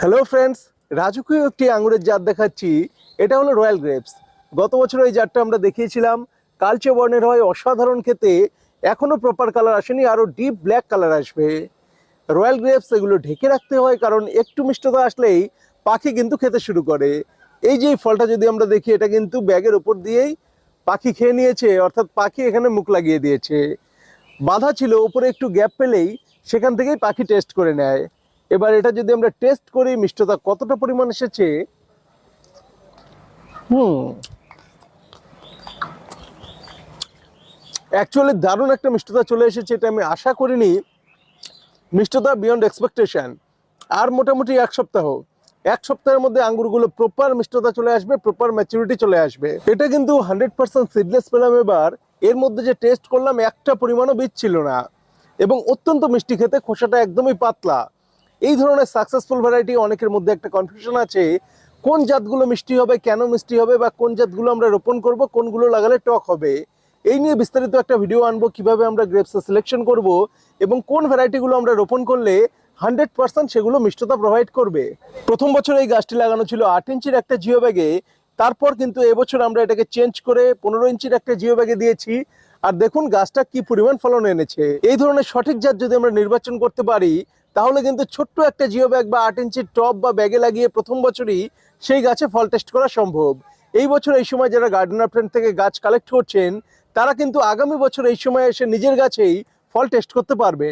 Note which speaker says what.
Speaker 1: Hello friends রাজকীয় একটি আঙুরের জাত দেখাচ্ছি। এটা হলো রয়্যাল গ্রেপস। গত বছর এই জাতটা আমরা দেখিয়েছিলাম। কালচে বর্ণের হয় অসাধারণ খেতে। এখনও প্রপার কালার আসেনি আরও ডিপ ব্ল্যাক কালার আসবে। রয়্যাল গ্রেপস এগুলো ঢেকে রাখতে হয় কারণ একটু মিষ্টতা আসলেই পাখি কিন্তু খেতে শুরু করে। এই যে ফলটা যদি আমরা দেখি, এটা কিন্তু ব্যাগের উপর দিয়েই পাখি খেয়ে নিয়েছে, অর্থাৎ পাখি এখানে মুখ লাগিয়ে দিয়েছে। বাধা ছিল, উপরে একটু গ্যাপ পেলেই সেখান থেকেই পাখি টেস্ট করে নেয়। এবার এটা যদি আমরা টেস্ট করি, মিষ্টতা কতটা পরিমাণ এসেছে? হুম। অ্যাকচুয়ালি দারুণ একটা মিষ্টতা চলে এসেছে, এটা আমি আশা করিনি। মিষ্টতা বিয়ন্ড এক্সপেকটেশন আর মোটামুটি এক সপ্তাহ। এক সপ্তাহের মধ্যে আঙ্গুরগুলো প্রপার মিষ্টতা চলে আসবে প্রপার ম্যাচুরিটি চলে আসবে। এটা কিন্তু হান্ড্রেড পার্সেন্ট সিডলেস পেলাম এবার। এর মধ্যে যে টেস্ট করলাম, একটা পরিমাণও বীজ ছিল না। এবং অত্যন্ত মিষ্টি খেতে খোসাটা একদমই পাতলা। এই ধরনের সাকসেসফুল ভ্যারাইটি অনেকের মধ্যে একটা কনফিউশন আছে, কোন জাতগুলো মিষ্টি হবে, কেন মিষ্টি হবে, বা কোন জাতগুলো আমরা রোপণ করব, কোনগুলো লাগালে টক হবে, এই নিয়ে বিস্তারিত একটা ভিডিও আনব, কীভাবে আমরা গ্রেপস সিলেকশন করব, এবং কোন ভ্যারাইটিগুলো আমরা রোপণ করলে হান্ড্রেড পার্সেন্ট সেগুলো মিষ্টতা প্রোভাইড করবে। প্রথম বছর এই গাছটি লাগানো ছিল আট ইঞ্চির একটা জিও ব্যাগে, তারপর কিন্তু এবছর আমরা এটাকে চেঞ্জ করে পনেরো ইঞ্চির একটা জিও ব্যাগে দিয়েছি, আর দেখুন গাছটা কি পরিমাণ ফলন এনেছে। এই ধরনের সঠিক জাত যদি আমরা নির্বাচন করতে পারি তাহলে কিন্তু ছোট্ট একটা জিও ব্যাগ বা আট ইঞ্চির টপ বা ব্যাগে লাগিয়ে প্রথম বছরই সেই গাছে ফল টেস্ট করা সম্ভব। এই বছর এই সময় যারা গার্ডেনার ফ্রেন্ড থেকে গাছ কালেক্ট করছেন, তারা কিন্তু আগামী বছর এই সময় এসে নিজের গাছেই ফল টেস্ট করতে পারবেন।